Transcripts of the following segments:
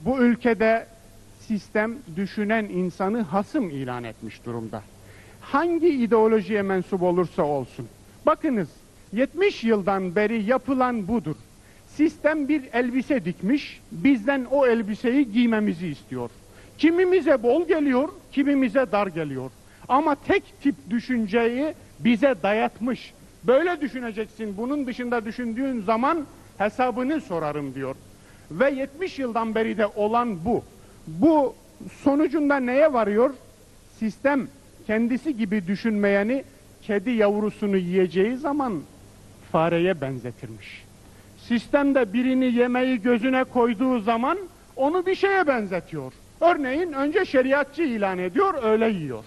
bu ülkede sistem düşünen insanı hasım ilan etmiş durumda. Hangi ideolojiye mensup olursa olsun. Bakınız 70 yıldan beri yapılan budur. Sistem bir elbise dikmiş, bizden o elbiseyi giymemizi istiyor. Kimimize bol geliyor, kimimize dar geliyor. Ama tek tip düşünceyi bize dayatmış. Böyle düşüneceksin, bunun dışında düşündüğün zaman hesabını sorarım diyor. Ve 70 yıldan beri de olan bu. Bu sonucunda neye varıyor? Sistem kendisi gibi düşünmeyeni kedi yavrusunu yiyeceği zaman fareye benzetirmiş. Sistemde birini yemeği gözüne koyduğu zaman onu bir şeye benzetiyor. Örneğin önce şeriatçı ilan ediyor, öyle yiyor.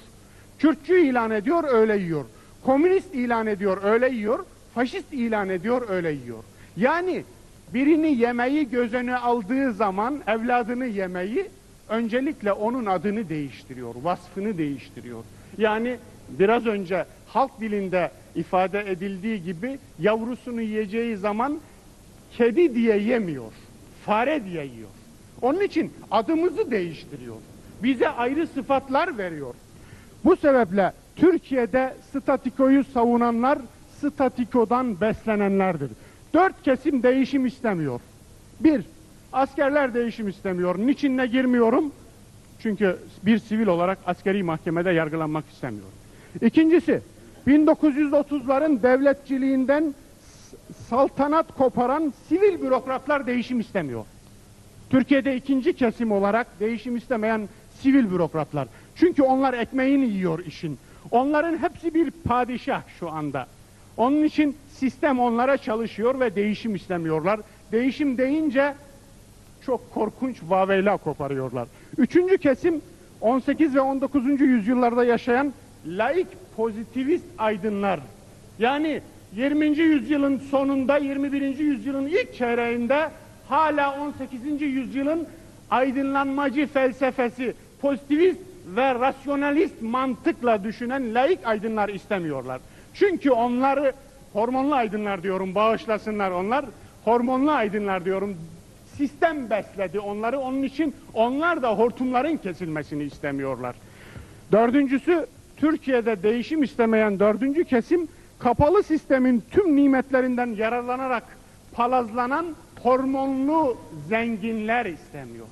Kürtçü ilan ediyor, öyle yiyor. Komünist ilan ediyor, öyle yiyor. Faşist ilan ediyor, öyle yiyor. Yani birini yemeği gözüne aldığı zaman evladını yemeyi öncelikle onun adını değiştiriyor, vasfını değiştiriyor. Yani biraz önce halk dilinde ifade edildiği gibi yavrusunu yiyeceği zaman kedi diye yemiyor, fare diye yiyor. Onun için adımızı değiştiriyor. Bize ayrı sıfatlar veriyor. Bu sebeple Türkiye'de statikoyu savunanlar statikodan beslenenlerdir. Dört kesim değişim istemiyor. Bir, askerler değişim istemiyor. Niçinle girmiyorum? Çünkü bir sivil olarak askeri mahkemede yargılanmak istemiyorum. İkincisi, 1930'ların devletçiliğinden saltanat koparan sivil bürokratlar değişim istemiyor. Türkiye'de ikinci kesim olarak değişim istemeyen sivil bürokratlar. Çünkü onlar ekmeğini yiyor işin. Onların hepsi bir padişah şu anda. Onun için sistem onlara çalışıyor ve değişim istemiyorlar. Değişim deyince çok korkunç vaveyla koparıyorlar. Üçüncü kesim 18 ve 19. yüzyıllarda yaşayan laik pozitivist aydınlar. Yani 20. yüzyılın sonunda 21. yüzyılın ilk çeyreğinde hala 18. yüzyılın aydınlanmacı felsefesi pozitivist ve rasyonalist mantıkla düşünen laik aydınlar istemiyorlar. Çünkü onları hormonlu aydınlar diyorum bağışlasınlar onlar hormonlu aydınlar diyorum sistem besledi onları onun için onlar da hortumların kesilmesini istemiyorlar. Dördüncüsü Türkiye'de değişim istemeyen dördüncü kesim kapalı sistemin tüm nimetlerinden yararlanarak palazlanan hormonlu zenginler istemiyor.